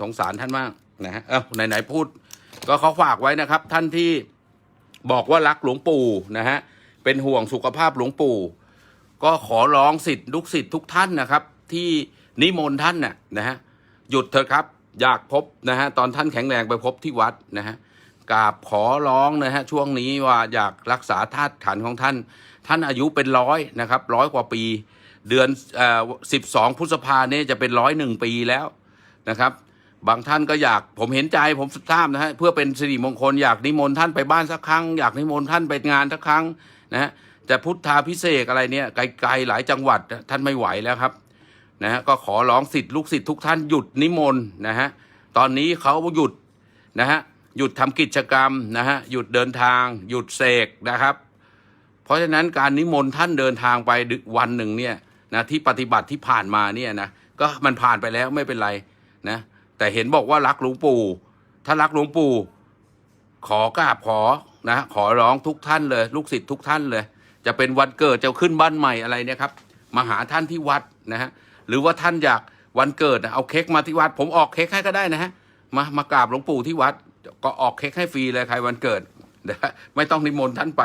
สงสารท่านมากนะฮะเอ้าไหนๆพูด ก็เขาฝากไว้นะครับ ท่านที่บอกว่ารักหลวงปู่นะฮะเป็นห่วงสุขภาพหลวงปู่ ก็ขอร้องสิทธิ์ลูกศิษย์ทุกท่านนะครับ ที่นิมนต์ท่านน่ะนะฮะหยุดเถอะครับอยากพบนะฮะตอนท่านแข็งแรงไปพบที่วัดนะฮะกราบขอร้องนะฮะช่วงนี้ว่าอยากรักษาธาตุขันของท่าน ท่านอายุเป็นร้อยนะครับร้อยกว่าปี เดือนสิบสองพฤษภาเนี่ยจะเป็นร้อยหนึ่งปีแล้วนะครับ บางท่านก็อยากผมเห็นใจผมทราบนะฮะเพื่อเป็นสิริมงคลอยากนิมนต์ท่านไปบ้านสักครั้ง อยากนิมนต์ท่านไปงานสักครั้งนะฮะจะพุทธาพิเศษอะไรเนี่ยไกลๆหลายจังหวัดท่านไม่ไหวแล้วครับนะฮะก็ขอร้องสิทธิ์ลูกศิษย์ทุกท่านหยุดนิมนต์นะฮะตอนนี้เขาหยุดนะฮะหยุดทำกิจกรรมนะฮะหยุดเดินทาง หยุดเสกนะครับ เพราะฉะนั้นการนิมนต์ท่านเดินทางไปวันหนึ่งเนี่ยนะที่ปฏิบัติที่ผ่านมาเนี่ยนะก็มันผ่านไปแล้วไม่เป็นไรนะ แต่เห็นบอกว่ารักหลวงปู่ ถ้ารักหลวงปู่ ขอกราบขอนะขอร้องทุกท่านเลย ลูกศิษย์ทุกท่านเลย จะเป็นวันเกิดจะขึ้นบ้านใหม่อะไรเนี่ยครับมาหาท่านที่วัดนะฮะหรือว่าท่านอยากวันเกิดนะเอาเค้กมาที่วัด ผมออกเค้กให้ก็ได้นะฮะมามากราบหลวงปู่ที่วัด ก็ออกเค้กให้ฟรีเลยใครวันเกิดนะฮะไม่ต้องนิมนต์ท่านไป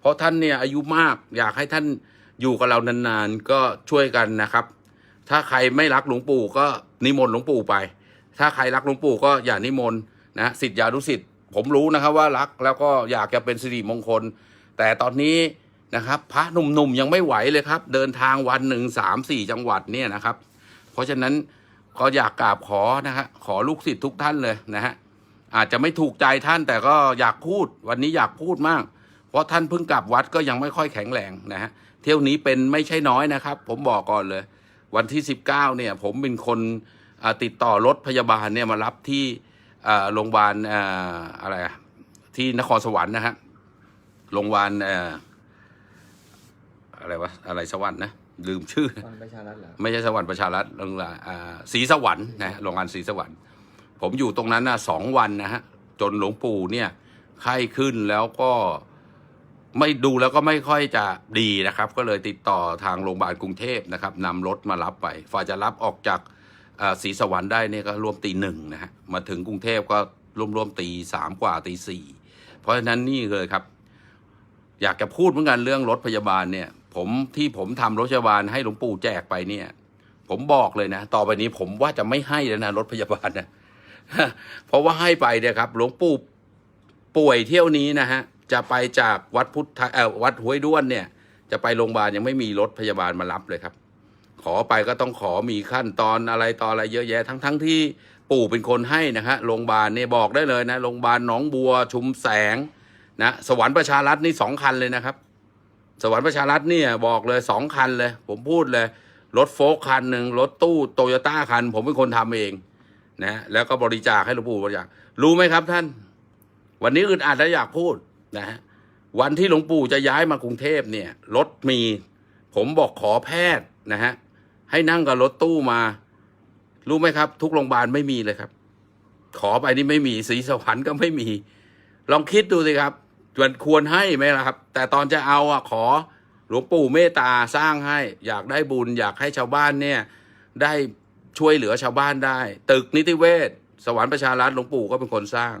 เพราะท่านเนี่ยอายุมากอยากให้ท่านอยู่กับเรานานๆก็ช่วยกันนะครับ ถ้าใครไม่รักหลวงปู่ก็นิมนต์หลวงปู่ไป ถ้าใครรักหลวงปู่ก็อย่านิมนต์นะสิทธิ์ยานุสิทธิ์ผมรู้นะครับว่ารักแล้วก็อยากจะเป็นสิริมงคล แต่ตอนนี้นะครับ พระหนุ่มๆยังไม่ไหวเลยครับ เดินทางวันหนึ่งสามสี่จังหวัดเนี่ยนะครับ เพราะฉะนั้นก็อยากกราบขอนะฮะขอลูกศิษย์ทุกท่านเลยนะฮะอาจจะไม่ถูกใจท่านแต่ก็อยากพูดวันนี้อยากพูดมาก เพราะท่านเพิ่งกลับวัดก็ยังไม่ค่อยแข็งแรงนะฮะเที่ยวนี้เป็นไม่ใช่น้อยนะครับ ผมบอกก่อนเลย วันที่ 19เนี่ย ผมเป็นคน ติดต่อรถพยาบาลเนี่ยมารับที่อ่าโรงพยาบาลอ่าอะไรอะที่นครสวรรค์นะฮะโรงพยาบาลอ่าอะไรวะอะไรสวรรค์นะลืมชื่อฟังประชารัฐเหรอไม่ใช่สวรรค์ประชารัฐโรงพยาบาลอ่าศรีสวรรค์นะฮะโรงงานศรีสวรรค์ ผมอยู่ตรงนั้นนะสองวันนะฮะจนหลวงปู่เนี่ยไข้ขึ้นแล้วก็ไม่ดูแล้วก็ไม่ค่อยจะดีนะครับ ก็เลยติดต่อทางโรงพยาบาลกรุงเทพนะครับนำรถมารับไปฝ่ายจะรับออกจากอ่า ศรีสวรรค์ได้เนี่ยก็ร่วมตีหนึ่งนะฮะมาถึงกรุงเทพก็ร่วมร่วมๆตีสามกว่าตีสี่เพราะฉะนั้นนี่เลยครับ อยากจะพูดเหมือนกันเรื่องรถพยาบาลเนี่ย ผมที่ผมทำรถพยาบาลให้หลวงปู่แจกไปเนี่ย ผมบอกเลยนะ ต่อไปนี้ผมว่าจะไม่ให้แล้วนะรถพยาบาลนะเพราะว่าให้ไปเนี่ยครับ หลวงปู่ป่วยเที่ยวนี้นะฮะจะไปจากวัดพุทธเอ่อวัดห้วยด้วนเนี่ย จะไปโรงพยาบาลยังไม่มีรถพยาบาลมารับเลยครับ ขอไปก็ต้องขอมีขั้นตอนอะไรต่ออะไรเยอะแยะทั้งทั้งที่ปู่เป็นคนให้นะฮะโรงพยาบาลเนี่ยบอกได้เลยนะโรงพยาบาลหนองบัวชุมแสงนะสวรรค์ประชารัฐนี่สองคันเลยนะครับ สวรรค์ประชารัฐเนี่ยบอกเลยสองคันเลย ผมพูดเลยรถโฟล์คคันหนึ่งรถตู้โตโยต้าคัน ผมเป็นคนทำเองนะแล้วก็บริจาคให้หลวงปู่บริจาครู้ไหมครับท่าน วันนี้อึดอัดแล้วอยากพูดนะฮะวันที่หลวงปู่จะย้ายมากรุงเทพเนี่ยรถมี ผมบอกขอแพทย์นะฮะ ให้นั่งกับรถตู้มา รู้ไหมครับ ทุกโรงพยาบาลไม่มีเลยครับ ขอไปนี่ไม่มีสีสวรรค์ก็ไม่มี ลองคิดดูสิครับมันควรให้ไหมล่ะครับ แต่ตอนจะเอาอะขอหลวงปู่เมตตาสร้างให้ อยากได้บุญ อยากให้ชาวบ้านเนี่ย ได้ช่วยเหลือชาวบ้านได้ ตึกนิติเวศสวรรค์ประชารัฐหลวงปู่ก็เป็นคนสร้าง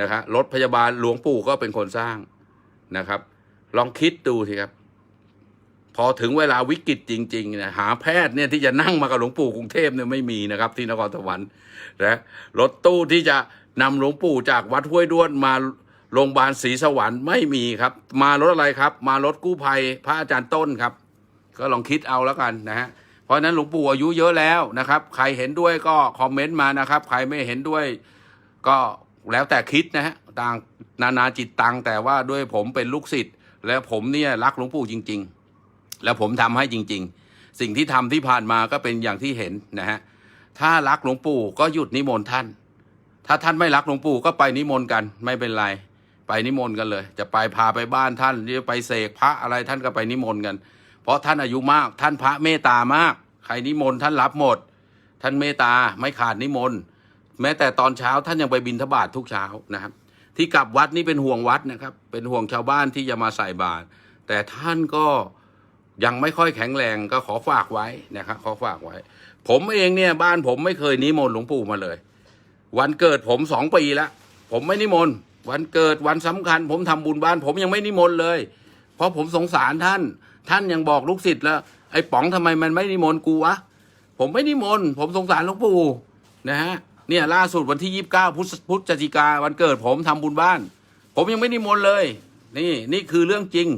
นะครับรถพยาบาลหลวงปู่ก็เป็นคนสร้างนะครับ ลองคิดดูสิครับ พอถึงเวลาวิกฤตจริงๆเนี่ยหาแพทย์เนี่ยที่จะนั่งมากับหลวงปู่กรุงเทพเนี่ยไม่มีนะครับ ที่นครสวรรค์นะรถตู้ที่จะนำหลวงปู่จากวัดห้วยด้วนมาโรงพยาบาลศรีสวรรค์ไม่มีครับ มารถอะไรครับ มารถกู้ภัยพระอาจารย์ต้นครับ ก็ลองคิดเอาแล้วกันนะฮะเพราะฉะนั้นหลวงปู่อายุเยอะแล้วนะครับ ใครเห็นด้วยก็คอมเมนต์มานะครับ ใครไม่เห็นด้วยก็แล้วแต่คิดนะฮะต่างนานาจิตตังแต่ว่าด้วยผมเป็นลูกศิษย์และผมเนี่ยรักหลวงปู่จริง ๆ แล้วผมทำให้จริง ๆ สิ่งที่ทำที่ผ่านมาก็เป็นอย่างที่เห็นนะฮะถ้ารักหลวงปู่ก็หยุดนิมนต์ท่าน ถ้าท่านไม่รักหลวงปู่ก็ไปนิมนต์กันไม่เป็นไรไปนิมนต์กันเลย จะไปพาไปบ้านท่านหรือไปเสกพระอะไรท่านก็ไปนิมนต์กัน เพราะท่านอายุมากท่านพระเมตตามาก ใครนิมนต์ท่านรับหมด ท่านเมตตาไม่ขาดนิมนต์แม้แต่ตอนเช้าท่านยังไปบิณฑบาตทุกเช้านะครับ ที่กลับวัดนี่เป็นห่วงวัดนะครับ เป็นห่วงชาวบ้านที่จะมาใส่บาตรแต่ท่านก็ ยังไม่ค่อยแข็งแรงก็ขอฝากไว้นะครับขอฝากไว้ ผมเองเนี่ยบ้านผมไม่เคยนิมนต์หลวงปู่มาเลย วันเกิดผมสองปีแล้วผมไม่นิมนต์วันเกิดวันสำคัญ ผมทำบุญบ้าน ผมยังไม่นิมนต์เลย เพราะผมสงสารท่าน ท่านยังบอกลูกศิษย์แล้วไอ้ป๋องทำไมมันไม่นิมนต์กูวะผมไม่นิมนต์ผมสงสารหลวงปู่นะฮะเนี่ยล่าสุดวันที่ยี่สิบเก้าพฤศจิกาวันเกิดผมทำบุญบ้าน ผมยังไม่นิมนต์เลย นี่นี่คือเรื่องจริง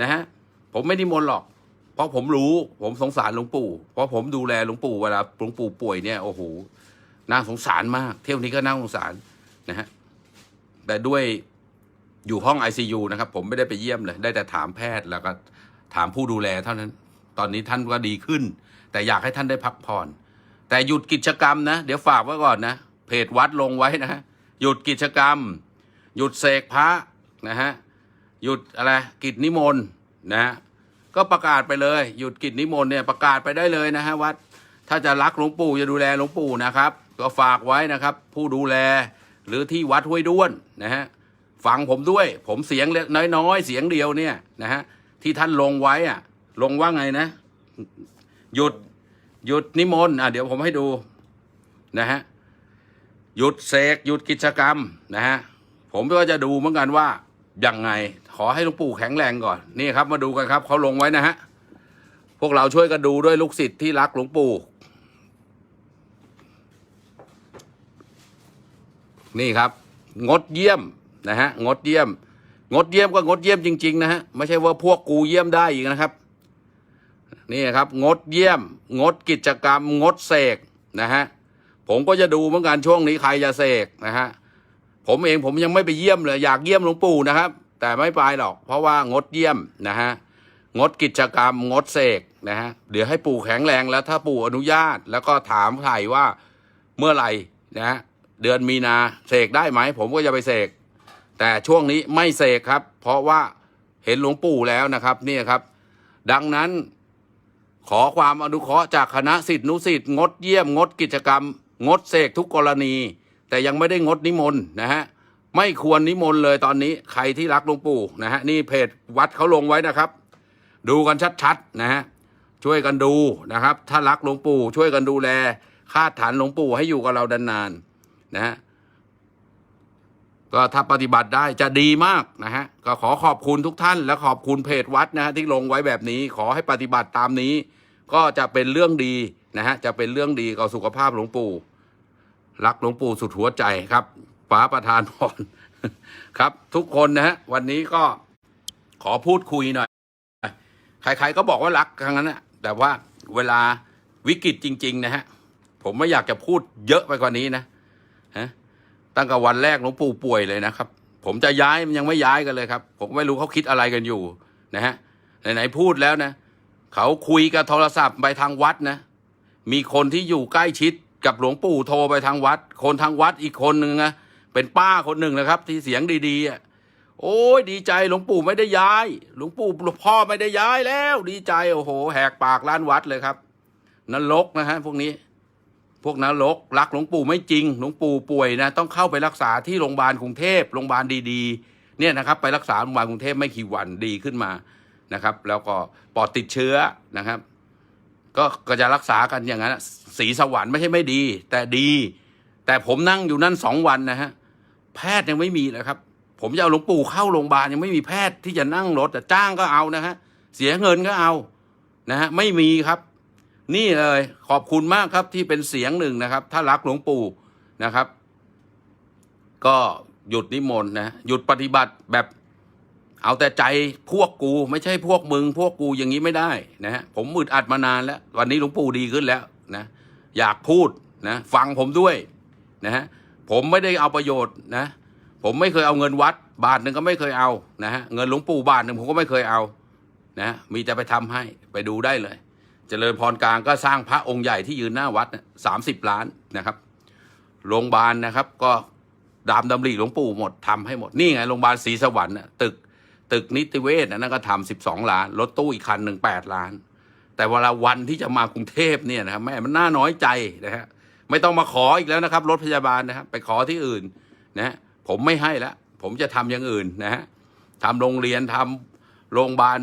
นะฮะผมไม่นิมนต์หรอก เพราะผมรู้ผมสงสารหลวงปู่ เพราะผมดูแลหลวงปู่เวลาหลวงปู่ป่วยเนี่ยโอ้โหน่าสงสารมาก เที่ยวนี้ก็น่าสงสารนะฮะแต่ด้วยอยู่ห้อง ICU นะครับ ผมไม่ได้ไปเยี่ยมเลย ได้แต่ถามแพทย์แล้วก็ถามผู้ดูแลเท่านั้น ตอนนี้ท่านก็ดีขึ้น แต่อยากให้ท่านได้พักผ่อน แต่หยุดกิจกรรมนะ เดี๋ยวฝากไว้ก่อนนะ เพจวัดลงไว้นะฮะหยุดกิจกรรม หยุดเสกพระนะฮะ หยุดอะไร กิจนิมนต์นะฮะ ก็ประกาศไปเลย หยุดกิจนิมนต์เนี่ยประกาศไปได้เลยนะฮะวัด ถ้าจะรักหลวงปู่จะดูแลหลวงปู่นะครับ ก็ฝากไว้นะครับ ผู้ดูแลหรือที่วัดห้วยด้วนนะฮะฟังผมด้วย ผมเสียงเล็กน้อยๆเสียงเดียวเนี่ยนะฮะที่ท่านลงไว้อะลงว่าไงนะ หยุดหยุดนิมนต์อะเดี๋ยวผมให้ดูนะฮะหยุดเสกหยุดกิจกรรมนะฮะผมก็จะดูเหมือนกันว่ายังไง ขอให้หลวงปู่แข็งแรงก่อนนี่ครับ มาดูกันครับเขาลงไว้นะฮะพวกเราช่วยกันดูด้วยลูกศิษย์ที่รักหลวงปู่ นี่ครับ งดเยี่ยมนะฮะงดเยี่ยม งดเยี่ยมก็งดเยี่ยมจริง ๆ นะฮะไม่ใช่ว่าพวกกูเยี่ยมได้อีกนะครับ นี่ครับ งดเยี่ยม งดกิจกรรม งดเสกนะฮะผมก็จะดูเหมือนกันช่วงนี้ใครจะเสกนะฮะผมเองผมยังไม่ไปเยี่ยมเลยอยากเยี่ยมหลวงปู่นะครับ แต่ไม่ไปหรอก เพราะว่างดเยี่ยมนะฮะงดกิจกรรมงดเสกนะฮะเดี๋ยวให้ปู่แข็งแรงแล้วถ้าปู่อนุญาต แล้วก็ถามถ่ายว่าเมื่อไหร่นะะเดือนมีนาเสกได้ไหม ผมก็จะไปเสกแต่ช่วงนี้ไม่เสกครับ เพราะว่าเห็นหลวงปู่แล้วนะครับนี่ครับ ดังนั้นขอความอนุเคราะห์จากคณะสิทธินุสิทธิ์งดเยี่ยมงดกิจกรรม งดเสกทุกกรณี แต่ยังไม่ได้งดนิมนต์นะฮะ ไม่ควรนิมนต์เลยตอนนี้ใครที่รักหลวงปู่นะฮะนี่เพจวัดเขาลงไว้นะครับ ดูกันชัดๆนะฮะช่วยกันดูนะครับ ถ้ารักหลวงปู่ ช่วยกันดูแลคาดฐานหลวงปู่ให้อยู่กับเรานานๆนะฮะก็ถ้าปฏิบัติได้จะดีมากนะฮะก็ขอขอบคุณทุกท่าน และขอบคุณเพจวัดนะฮะที่ลงไว้แบบนี้ขอให้ปฏิบัติตามนี้ ก็จะเป็นเรื่องดีนะฮะจะเป็นเรื่องดีกับสุขภาพหลวงปู่ รักหลวงปู่สุดหัวใจครับ ป๋าประธานพรครับ ทุกคนนะฮะวันนี้ก็ขอพูดคุยหน่อย ใครๆก็บอกว่ารักทั้งนั้นนะแต่ว่าเวลาวิกฤตจริง ๆ นะฮะ ผมไม่อยากจะพูดเยอะไปกว่านี้นะฮะตั้งแต่วันแรกหลวงปู่ป่วยเลยนะครับ ผมจะย้ายมันยังไม่ย้ายกันเลยครับ ผมไม่รู้เขาคิดอะไรกันอยู่นะฮะไหนๆพูดแล้วนะเขาคุยกับโทรศัพท์ไปทางวัดนะ มีคนที่อยู่ใกล้ชิดกับหลวงปู่โทรไปทางวัด คนทางวัดอีกคนหนึ่งนะ เป็นป้าคนหนึ่งนะครับ ที่เสียงดีๆอะโอ้ยดีใจหลวงปู่ไม่ได้ย้าย หลวงปู่พ่อไม่ได้ย้ายแล้ว ดีใจโอ้โห แหกปากล้านวัดเลยครับนรกนะฮะพวกนี้ พวกนรกรักหลวงปู่ไม่จริง หลวงปู่ป่วยนะต้องเข้าไปรักษาที่โรงพยาบาลกรุงเทพโรงพยาบาลดีๆ เนี่ยนะครับ ไปรักษาโรงพยาบาลกรุงเทพไม่กี่วันดีขึ้นมานะครับ แล้วก็ปอดติดเชื้อนะครับ ก็ก็จะรักษากันอย่างนั้นสีสวรรค์ไม่ใช่ไม่ดี แต่ดี แต่ผมนั่งอยู่นั่นสองวันนะฮะ แพทย์ยังไม่มีเลยครับ ผมจะเอาหลวงปู่เข้าโรงพยาบาลยังไม่มีแพทย์ที่จะนั่งรถแต่จ้างก็เอานะฮะเสียเงินก็เอานะฮะไม่มีครับ นี่เลยขอบคุณมากครับที่เป็นเสียงหนึ่งนะครับ ถ้ารักหลวงปู่นะครับ ก็หยุดนิมนต์นะหยุดปฏิบัติแบบเอาแต่ใจพวกกูไม่ใช่พวกมึง พวกกูอย่างนี้ไม่ได้นะฮะผมอึดอัดมานานแล้ว วันนี้หลวงปู่ดีขึ้นแล้วนะ อยากพูดนะ ฟังผมด้วยนะฮะ ผมไม่ได้เอาประโยชน์นะ ผมไม่เคยเอาเงินวัด บาทหนึ่งก็ไม่เคยเอานะฮะเงินหลวงปู่บาทหนึ่งผมก็ไม่เคยเอานะมีแต่ไปทำให้ไปดูได้เลย เจริญพรกลางก็สร้างพระองค์ใหญ่ที่ยืนหน้าวัดสามสิบล้านนะครับโรงพยาบาลนะครับ ก็ดามดำริหลวงปู่หมดทำให้หมดนี่ไงโรงพยาบาลศรีสวรรค์ตึกตึกนิติเวชนั่นก็ทำสิบสองล้านรถตู้อีกคันหนึ่งแปดล้าน แต่เวลาวันที่จะมากรุงเทพเนี่ยนะแม่มันน่าน้อยใจนะฮะ ไม่ต้องมาขออีกแล้วนะครับ รถพยาบาลนะครับไปขอที่อื่นนะผมไม่ให้แล้วผมจะทำอย่างอื่นนะฮะทำโรงเรียนทำโรงพยาบาล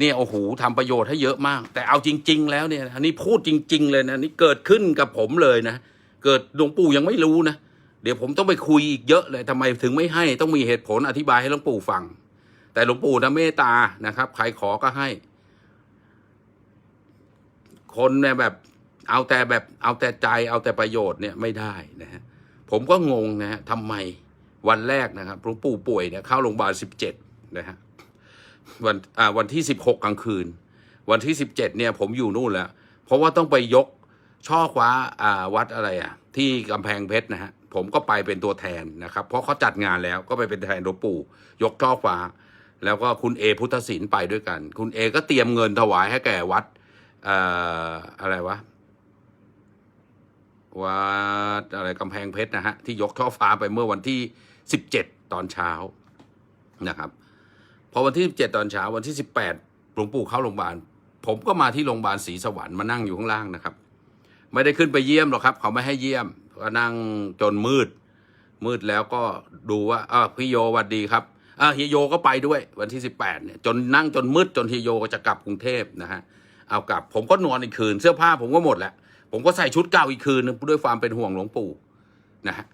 เนี่ยโอ้โหทำประโยชน์ให้เยอะมาก แต่เอาจริง ๆ แล้วเนี่ยอันนี้พูดจริง ๆ เลยนะนี่เกิดขึ้นกับผมเลยนะเกิดหลวงปู่ยังไม่รู้นะเดี๋ยวผมต้องไปคุยอีกเยอะเลยทำไมถึงไม่ให้ต้องมีเหตุผลอธิบายให้หลวงปู่ฟัง แต่หลวงปู่นะเมตตานะครับ ใครขอก็ให้ คนเนี่ยแบบ เอาแต่แบบเอาแต่ใจเอาแต่ประโยชน์เนี่ยไม่ได้นะฮะผมก็งงนะฮะทำไมวันแรกนะครับหลวงปู่ป่วยเนี่ยเข้าโรงพยาบาลสิบเจ็ดนะฮะวันอ่าวันที่สิบหกกลางคืน วันที่สิบเจ็ดเนี่ยผมอยู่นู่นแล้วเพราะว่าต้องไปยกช่อคว้าอ่าวัดอะไรอะ ที่กำแพงเพชรนะฮะผมก็ไปเป็นตัวแทนนะครับ เพราะเขาจัดงานแล้วก็ไปเป็นแทนหลวงปู่ ยกช่อฟ้า แล้วก็คุณเอพุทธศิลป์ไปด้วยกัน คุณเอก็เตรียมเงินถวายให้แก่วัดอ่ออะไรวะ วัดอะไรกำแพงเพชรนะฮะที่ยกช่อฟ้าไปเมื่อวันที่สิบเจ็ดตอนเช้านะครับพอวันที่สิบเจ็ดตอนเช้าวันที่สิบแปดหลวงปู่เข้าโรงพยาบาลผมก็มาที่โรงพยาบาลศรีสวรรค์มานั่งอยู่ข้างล่างนะครับ ไม่ได้ขึ้นไปเยี่ยมหรอกครับ เขาไม่ให้เยี่ยมก็นั่งจนมืด มืดแล้วก็ดูว่าอ่าพี่โยวัดดีครับอ่าเฮียโยก็ไปด้วยวันที่สิบแปดเนี่ยจนนั่งจนมืดจนเฮียโยก็จะกลับกรุงเทพนะฮะเอากลับผมก็นอนอีกคืนเสื้อผ้าผมก็หมดแล้ว ผมก็ใส่ชุดเก่าอีกคืนนึงด้วยความเป็นห่วงหลวงปู่นะฮะ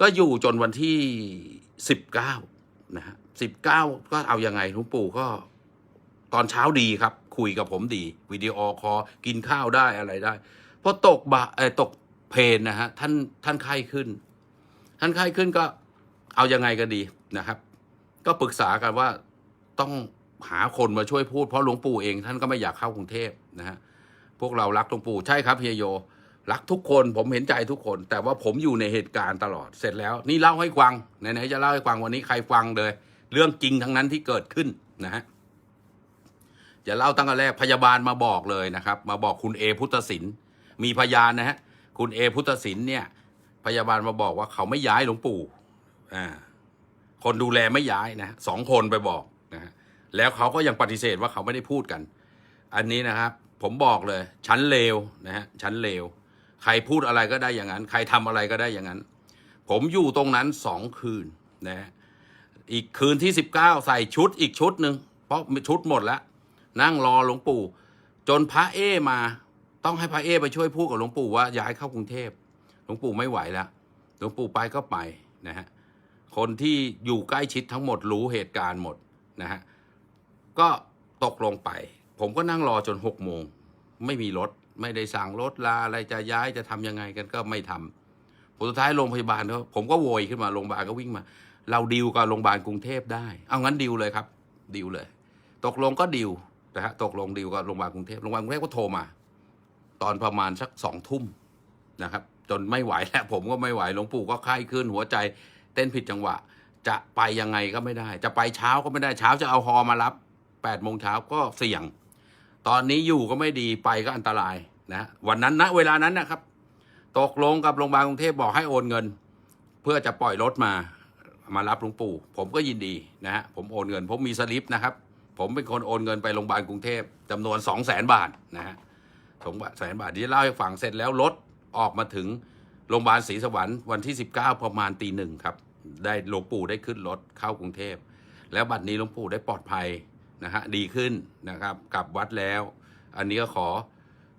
ก็อยู่จนวันที่สิบเก้านะฮะสิบเก้าก็เอายังไงหลวงปู่ก็ตอนเช้าดีครับ คุยกับผมดี วิดีโอคอลกินข้าวได้อะไรได้พอตกบะเออตกเพลนนะฮะท่านท่านไข้ขึ้น ท่านไข้ขึ้นก็เอายังไงกันดีนะครับ ก็ปรึกษากันว่าต้องหาคนมาช่วยพูดเพราะหลวงปู่เองท่านก็ไม่อยากเข้ากรุงเทพนะฮะ พวกเรารักหลวงปู่ใช่ครับเฮียโย รักทุกคนผมเห็นใจทุกคน แต่ว่าผมอยู่ในเหตุการณ์ตลอดเสร็จแล้ว นี่เล่าให้ฟังไหนๆจะเล่าให้ฟังวันนี้ใครฟังเลย เรื่องจริงทั้งนั้นที่เกิดขึ้นนะฮะจะเล่าตั้งแต่แรกพยาบาลมาบอกเลยนะครับ มาบอกคุณเอพุทธศิลป์มีพยานนะฮะคุณเอพุทธศิลป์เนี่ย พยาบาลมาบอกว่าเขาไม่ย้ายหลวงปู่อ่าคนดูแลไม่ย้ายนะสองคนไปบอกนะฮะแล้วเขาก็ยังปฏิเสธว่าเขาไม่ได้พูดกัน อันนี้นะครับ ผมบอกเลย ชั้นเลวนะฮะชั้นเลว ใครพูดอะไรก็ได้อย่างนั้น ใครทำอะไรก็ได้อย่างนั้น ผมอยู่ตรงนั้นสองคืนนะฮะอีกคืนที่สิบเก้าใส่ชุดอีกชุดหนึ่งเพราะชุดหมดแล้ว นั่งรอหลวงปู่ จนพระเอมาต้องให้พระเอไปช่วยพูดกับหลวงปู่ว่าย้ายเข้ากรุงเทพหลวงปู่ไม่ไหวแล้วหลวงปู่ไปก็ไปนะฮะคนที่อยู่ใกล้ชิดทั้งหมดรู้เหตุการณ์หมดนะฮะก็ตกลงไป ผมก็นั่งรอจนหกโมง ไม่มีรถ ไม่ได้สั่งรถลาอะไรจะย้ายจะทำยังไงกันก็ไม่ทำผลสุดท้ายโรงพยาบาลเขาผมก็โวยขึ้นมาโรงพยาบาลก็วิ่งมา เราดิวกับโรงพยาบาลกรุงเทพได้ เอางั้นดิวเลยครับดิวเลย ตกลงก็ดิวนะฮะตกลงดิวกับโรงพยาบาลกรุงเทพโรงพยาบาลกรุงเทพก็โทรมา ตอนประมาณสักสองทุ่มนะครับ จนไม่ไหวแล้วผมก็ไม่ไหวหลวงปู่ก็ไข้ขึ้นหัวใจ เต้นผิดจังหวะ จะไปยังไงก็ไม่ได้ จะไปเช้าก็ไม่ได้เช้าจะเอาฮอมารับแปดโมงเช้าก็เสี่ยง ตอนนี้อยู่ก็ไม่ดีไปก็อันตรายนะวันนั้นนะเวลานั้นนะครับ ตกลงกับโรงพยาบาลกรุงเทพบอกให้โอนเงิน เพื่อจะปล่อยรถมามารับหลวงปู่ ผมก็ยินดีนะฮะผมโอนเงิน ผมมีสลิปนะครับ ผมเป็นคนโอนเงินไปโรงพยาบาลกรุงเทพจำนวนสองแสนบาทนะฮะสองแสนบาทที่เล่าให้ฟังเสร็จแล้วรถออกมาถึงโรงพยาบาลศรีสวรรค์วันที่ 19 ประมาณตีหนึ่งครับ ได้หลวงปู่ได้ขึ้นรถเข้ากรุงเทพ แล้วบัดนี้หลวงปู่ได้ปลอดภัย นะฮะดีขึ้นนะครับกลับวัดแล้ว อันนี้ก็ขอ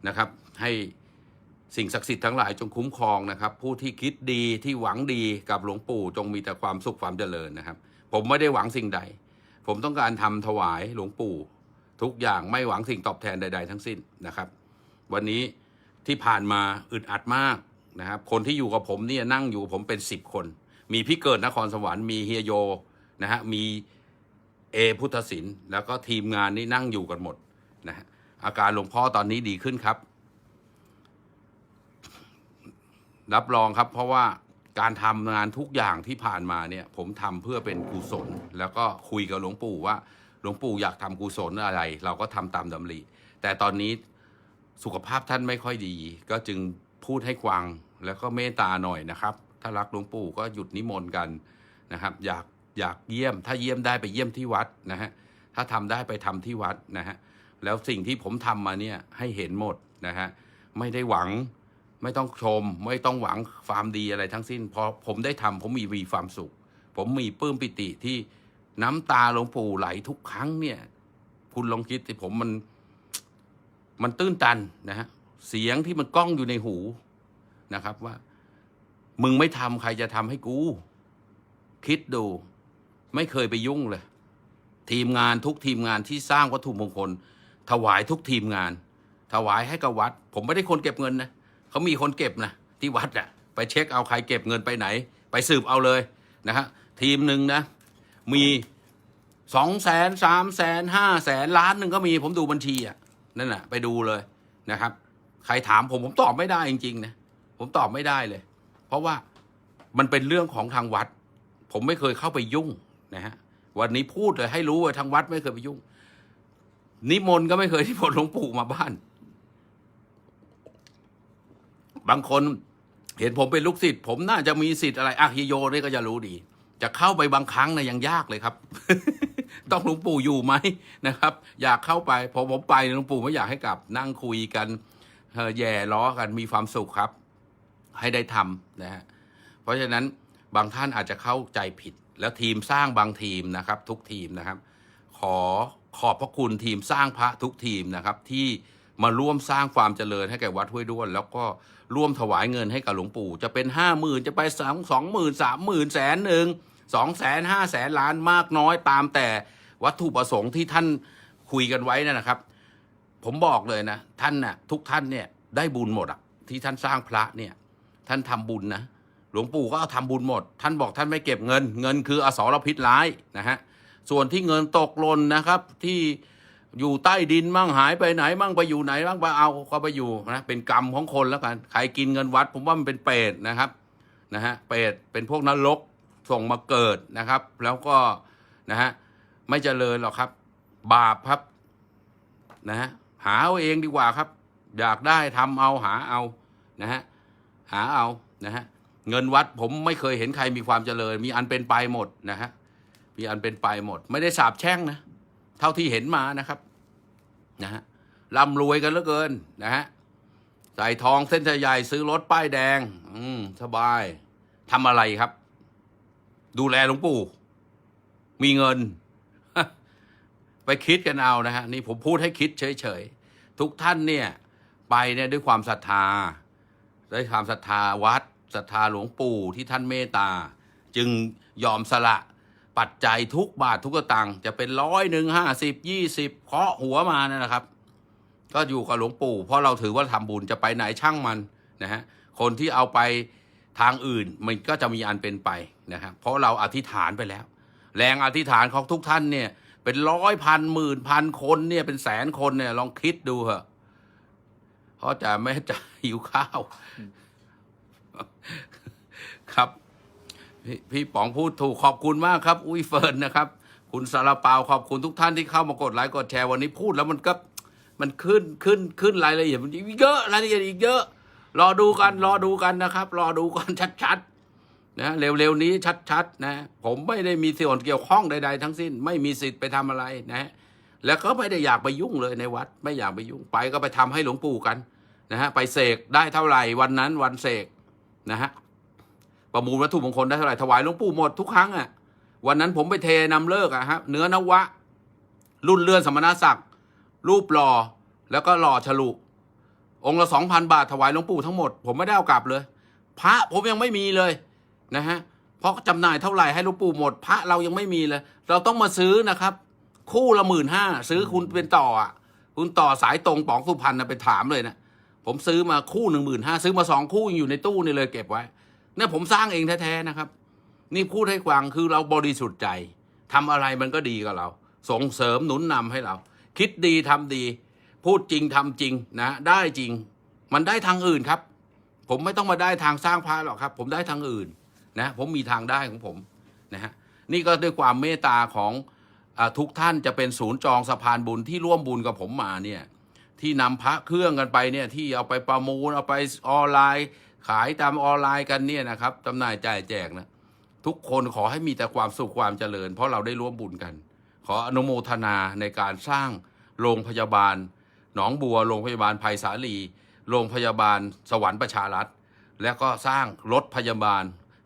นะครับให้สิ่งศักดิ์สิทธิ์ทั้งหลายจงคุ้มครองนะครับ ผู้ที่คิดดีที่หวังดีกับหลวงปู่จงมีแต่ความสุขความเจริญนะครับ ผมไม่ได้หวังสิ่งใด ผมต้องการทำถวายหลวงปู่ ทุกอย่างไม่หวังสิ่งตอบแทนใด ๆ ทั้งสิ้นนะครับ วันนี้ที่ผ่านมาอึดอัดมากนะครับ คนที่อยู่กับผมเนี่ยนั่งอยู่ผมเป็นสิบคน มีพี่เกิดนครสวรรค์มีเฮียโยนะฮะมี เอพุทธศิลป์แล้วก็ทีมงานนี่นั่งอยู่กันหมดนะฮะอาการหลวงพ่อตอนนี้ดีขึ้นครับ รับรองครับ เพราะว่าการทำงานทุกอย่างที่ผ่านมาเนี่ย ผมทำเพื่อเป็นกุศล แล้วก็คุยกับหลวงปู่ว่า หลวงปู่อยากทำกุศลอะไร เราก็ทำตามดำริแต่ตอนนี้สุขภาพท่านไม่ค่อยดี ก็จึงพูดให้กวางแล้วก็เมตตาหน่อยนะครับ ถ้ารักหลวงปู่ก็หยุดนิมนต์กันนะครับ อยาก อยากเยี่ยม ถ้าเยี่ยมได้ไปเยี่ยมที่วัดนะฮะถ้าทำได้ไปทำที่วัดนะฮะแล้วสิ่งที่ผมทำมาเนี่ยให้เห็นหมดนะฮะไม่ได้หวังไม่ต้องชม ไม่ต้องหวังความดีอะไรทั้งสิ้นพอผมได้ทำผมมีวีความสุข ผมมีปลื้มปิติที่น้ำตาหลวงปู่ไหลทุกครั้งเนี่ยคุณลองคิดสิผมมันมันตื้นตันนะฮะเสียงที่มันก้องอยู่ในหูนะครับว่า มึงไม่ทำใครจะทำให้กู คิดดู ไม่เคยไปยุ่งเลย ทีมงานทุกทีมงานที่สร้างวัตถุมงคล ถวายทุกทีมงาน ถวายให้กับวัด ผมไม่ได้คนเก็บเงินนะเขามีคนเก็บนะที่วัดอะไปเช็คเอาใครเก็บเงินไปไหน ไปสืบเอาเลยนะฮะทีมหนึ่งนะ มีสองแสนสามแสนห้าแสนล้านหนึ่งก็มีผมดูบัญชีอะนั่นแหละไปดูเลยนะครับ ใครถามผมผมตอบไม่ได้จริงๆนะผมตอบไม่ได้เลย เพราะว่ามันเป็นเรื่องของทางวัด ผมไม่เคยเข้าไปยุ่ง นะฮะวันนี้พูดเลยให้รู้ว่าทางวัดไม่เคยไปยุ่ง นิมนต์ก็ไม่เคยที่มหลวงปู่มาบ้าน บางคนเห็นผมเป็นลูกศิษย์ผมน่าจะมีสิทธิ์อะไรอะฮียโยนี่ก็จะรู้ดี จะเข้าไปบางครั้งนะยังยากเลยครับ ต้องหลวงปู่อยู่ไหมนะครับ อยากเข้าไปพอผมไปหลวงปู่ไม่อยากให้กลับ นั่งคุยกันเออแย่ล้อกันมีความสุขครับ ให้ได้ทำนะฮะเพราะฉะนั้นบางท่านอาจจะเข้าใจผิด แล้วทีมสร้างบางทีมนะครับ ทุกทีมนะครับ ขอขอบพระคุณทีมสร้างพระทุกทีมนะครับ ที่มาร่วมสร้างความเจริญให้แก่วัดห้วยด้วน แล้วก็ร่วมถวายเงินให้กับหลวงปู่ จะเป็นห้าหมื่นจะไปสองสองหมื่นสามหมื่นแสนหนึ่งสองแสนห้าแสนล้านมากน้อยตามแต่วัตถุประสงค์ที่ท่านคุยกันไว้นะครับ ผมบอกเลยนะ ท่านน่ะทุกท่านเนี่ยได้บุญหมดอะที่ท่านสร้างพระเนี่ย ท่านทำบุญนะ หลวงปู่ก็เอาทำบุญหมด ท่านบอกท่านไม่เก็บเงิน เงินคืออสรพิษร้ายนะฮะ ส่วนที่เงินตกหล่นนะครับ ที่อยู่ใต้ดินมั่งหายไปไหน มั่งไปอยู่ไหนบ้างไปเอาก็ไปอยู่นะเป็นกรรมของคนแล้วกันใครกินเงินวัด ผมว่ามันเป็นเปรตนะครับนะฮะเปรตเป็นพวกนรกส่งมาเกิดนะครับ แล้วก็นะฮะไม่เจริญหรอกครับ บาปครับนะฮะหาเอาเองดีกว่าครับ อยากได้ทำเอาหาเอานะฮะหาเอานะฮะ เงินวัดผมไม่เคยเห็นใครมีความเจริญ มีอันเป็นไปหมดนะฮะมีอันเป็นไปหมด ไม่ได้สาบแช่งนะ เท่าที่เห็นมานะครับนะฮะร่ำรวยกันเหลือเกินนะฮะใส่ทองเส้นใหญ่ซื้อรถป้ายแดง อืมสบายทำอะไรครับ ดูแลหลวงปู่ มีเงิน ไปคิดกันเอานะฮะนี่ผมพูดให้คิดเฉยๆ ทุกท่านเนี่ย ไปเนี่ยด้วยความศรัทธาด้วยความศรัทธาวัด ศรัทธาหลวงปู่ที่ท่านเมตตา จึงยอมสละปัจจัยทุกบาททุกตังค์จะเป็นร้อยหนึ่งห้าสิบยี่สิบเคาะหัวมานั่นนะครับ ก็อยู่กับหลวงปู่ เพราะเราถือว่าทำบุญจะไปไหนช่างมันนะฮะคนที่เอาไปทางอื่นมันก็จะมีอันเป็นไปนะครับเพราะเราอธิษฐานไปแล้ว แรงอธิษฐานของทุกท่านเนี่ยเป็นร้อยพันหมื่นพันคนเนี่ยเป็นแสนคนเนี่ยลองคิดดูเถอะเพราะจะไม่จะหิวข้าว ครับพี่พี่ป๋องพูดถูกขอบคุณมากครับ อุ้ยเฟิร์นนะครับ คุณสารเปาขอบคุณทุกท่านที่เข้ามากดไลค์กดแชร์วันนี้พูดแล้วมันก็มันขึ้นขึ้นขึ้นรายละเอียดมันเยอะรายละเอียดอีกเยอะ รอดูกันรอดูกันนะครับ รอดูกันชัดๆนะเร็วๆนี้ชัดๆนะ ผมไม่ได้มีส่วนเกี่ยวข้องใด ๆ ทั้งสิ้น ไม่มีสิทธิ์ไปทำอะไรนะ แล้วก็ไม่ได้อยากไปยุ่งเลยในวัด ไม่อยากไปยุ่งไปก็ไปทำให้หลวงปู่กันนะฮะไปเสกได้เท่าไหร่วันนั้นวันเสก นะฮะประมูลวัตถุมงคลได้เท่าไหร่ถวายหลวงปู่หมดทุกครั้งอะวันนั้นผมไปเทนำเลิกอะครับเนื้อนวะ รุ่นเลื่อนสมณศักดิ์ รูปหล่อแล้วก็หล่อฉลุ องค์ละสองพันบาทถวายหลวงปู่ทั้งหมด ผมไม่ได้เอากลับเลย พระผมยังไม่มีเลยนะฮะเพราะจำหน่ายเท่าไหร่ให้หลวงปู่หมด พระเรายังไม่มีเลย เราต้องมาซื้อนะครับ คู่ละหมื่นห้าซื้อคุณเป็นต่ออะคุณต่อสายตรงป๋องสุพรรณนะไปถามเลยนะ ผมซื้อมาคู่หนึ่งหมื่นห้าซื้อมาสองคู่ยังอยู่ในตู้นี่เลยเก็บไว้เนี่ยผมสร้างเองแท้ๆนะครับ นี่พูดให้ฟังคือเราบริสุทธิ์ใจทำอะไรมันก็ดีกับเรา ส่งเสริมหนุนนำให้เรา คิดดีทำดี พูดจริงทำจริงนะได้จริง มันได้ทางอื่นครับ ผมไม่ต้องมาได้ทางสร้างพระหรอกครับ ผมได้ทางอื่นนะผมมีทางได้ของผมนะฮะนี่ก็ด้วยความเมตตาของอทุกท่านจะเป็นศูนย์จองสะพานบุญที่ร่วมบุญกับผมมาเนี่ย ที่นำพระเครื่องกันไปเนี่ยที่เอาไปประมูลเอาไปออนไลน์ ขายตามออนไลน์กันเนี่ยนะครับจำหน่ายจ่ายแจกนะทุกคนขอให้มีแต่ความสุขความเจริญ เพราะเราได้ร่วมบุญกัน ขออนุโมทนาในการสร้างโรงพยาบาล หนองบัวโรงพยาบาลภัยสาลี โรงพยาบาลสวรรค์ประชารัฐ แล้วก็สร้างรถพยาบาล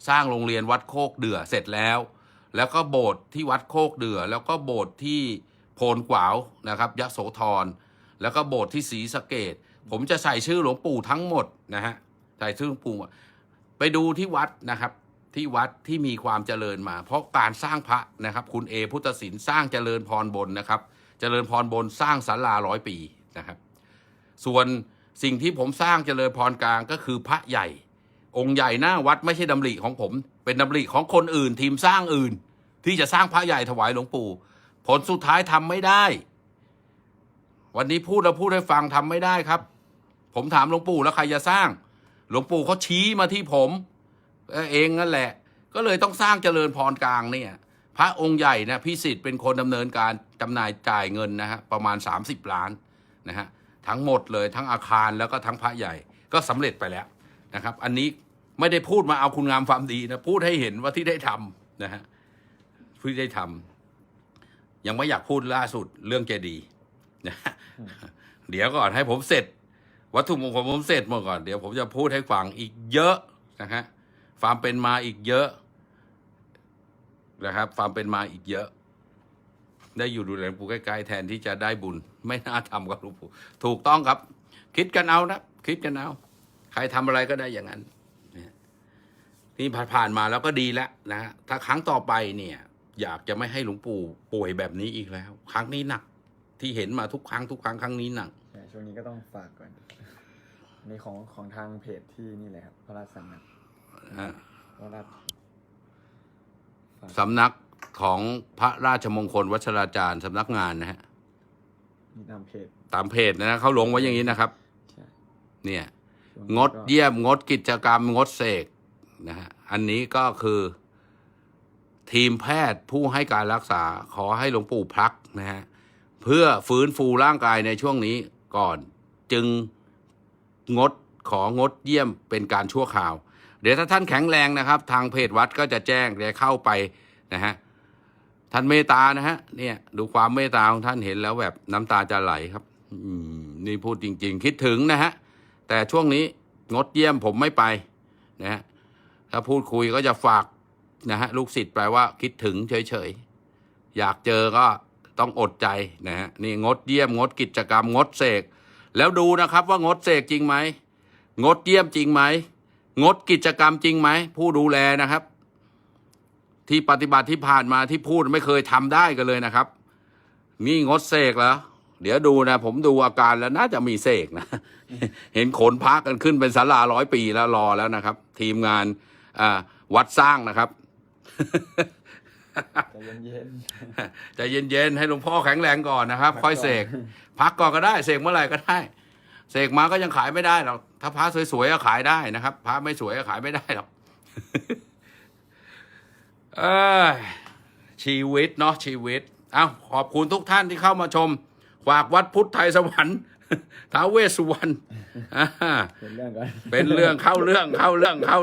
สร้างโรงเรียนวัดโคกเดือเสร็จแล้ว แล้วก็โบสถ์ที่วัดโคกเดือแล้วก็โบสถ์ที่โพโพนกวาวนะครับยโสธร แล้วก็โบสถ์ที่ศรีสะเกดผมจะใส่ชื่อหลวงปู่ทั้งหมดนะฮะใส่ชื่อหลวงปู่ไปดูที่วัดนะครับ ที่วัดที่มีความเจริญมา เพราะการสร้างพระนะครับ คุณเอพุทธศิลป์สร้างเจริญพรบนนะครับ เจริญพรบนสร้างศาลาร้อยปีนะครับ ส่วนสิ่งที่ผมสร้างเจริญพรกลางก็คือพระใหญ่ องค์ใหญ่หน้าวัดไม่ใช่ดำริของผม เป็นดำริของคนอื่น ทีมสร้างอื่น ที่จะสร้างพระใหญ่ถวายหลวงปู่ ผลสุดท้ายทำไม่ได้ วันนี้พูดแล้วพูดให้ฟังทำไม่ได้ครับ ผมถามหลวงปู่แล้วใครจะสร้าง หลวงปู่เขาชี้มาที่ผมเองนั่นแหละ ก็เลยต้องสร้างเจริญพรกลางเนี่ย พระองค์ใหญ่นะพิสิทธิ์เป็นคนดำเนินการจำหน่ายจ่ายเงินนะฮะประมาณ 30 ล้านนะฮะทั้งหมดเลยทั้งอาคารแล้วก็ทั้งพระใหญ่ก็สำเร็จไปแล้วนะครับ อันนี้ไม่ได้พูดมาเอาคุณงามความดีนะพูดให้เห็นว่าที่ได้ทำนะฮะที่ได้ทำยังไม่อยากพูดล่าสุดเรื่องเจดีย์ เดี๋ยวก่อนให้ผมเสร็จ วัตถุมงคลผมเสร็จหมดก่อน เดี๋ยวผมจะพูดให้ฟังอีกเยอะนะฮะความเป็นมาอีกเยอะนะครับความเป็นมาอีกเยอะ ได้อยู่ดูแลหลวงปู่ใกล้ๆแทนที่จะได้บุญ ไม่น่าทำกับหลวงปู่ถูกต้องครับ คิดกันเอานะคิดกันเอาใครทำอะไรก็ได้อย่างนั้นนะนี่ผ่านๆมาแล้วก็ดีแล้วนะฮะถ้าครั้งต่อไปเนี่ย อยากจะไม่ให้หลวงปู่ป่วยแบบนี้อีกแล้ว ครั้งนี้หนัก ที่เห็นมาทุกครั้งทุกครั้งครั้งนี้หนักใช่ช่วงนี้ก็ต้องฝากก่อนในของของทางเพจที่นี่แหละครับพระราชสำนักอ่าพระราชฝากสำนักของพระราชมงคลวัชราจารย์สำนักงานนะฮะมีตามเพจตามเพจนะเขาลงไว้อย่างนี้นะครับ ใช่เนี่ย ช่วงดเยี่ยมงดกิจกรรมงดเสกนะฮะอันนี้ก็คือ ทีมแพทย์ผู้ให้การรักษาขอให้หลวงปู่พักนะฮะ เพื่อฟื้นฟูร่างกายในช่วงนี้ก่อนจึงงดของดเยี่ยมเป็นการชั่วคราว เดี๋ยวถ้าท่านแข็งแรงนะครับ ทางเพจวัดก็จะแจ้งเดี๋ยวเข้าไปนะฮะท่านเมตานะฮะเนี่ยดูความเมตตาของท่านเห็นแล้วแบบน้ำตาจะไหลครับ อืมนี่พูดจริง ๆ คิดถึงนะฮะแต่ช่วงนี้งดเยี่ยมผมไม่ไปนะฮะถ้าพูดคุยก็จะฝากนะฮะลูกศิษย์แปลว่าคิดถึงเฉยๆ อยากเจอก็ ต้องอดใจนะฮะนี่งดเยี่ยมงดกิจกรรมงดเสกแล้วดูนะครับว่างดเสกจริงไหมงดเยี่ยมจริงไหมงดกิจกรรมจริงไหมผู้ดูแลนะครับ ที่ปฏิบัติที่ผ่านมาที่พูดไม่เคยทำได้กันเลยนะครับ นี่งดเสกแล้วเดี๋ยวดูนะ ผมดูอาการแล้วน่าจะมีเสกนะ เห็นขนพักกันขึ้นเป็นศาลาร้อยปีแล้วรอแล้วนะครับ ทีมงานวัดสร้างนะครับ ใจเย็นใจเย็นๆให้หลวงพ่อแข็งแรงก่อนนะครับ ค่อยเสกพักก่อนก็ได้เสกเมื่อไหร่ก็ได้เสกมาก็ยังขายไม่ได้หรอกถ้าพระสวยๆก็ขายได้นะครับพระไม่สวยก็ขายไม่ได้หรอกเอยชีวิตเนาะชีวิตเอ้าขอบคุณทุกท่านที่เข้ามาชมฝากวัดพุทธไทยสวรรค์ท้าวเวสสุวรรณอ่าๆเป็นเรื่องก่อนเป็นเรื่องเข้าเรื่องเข้าเรื่องเข้า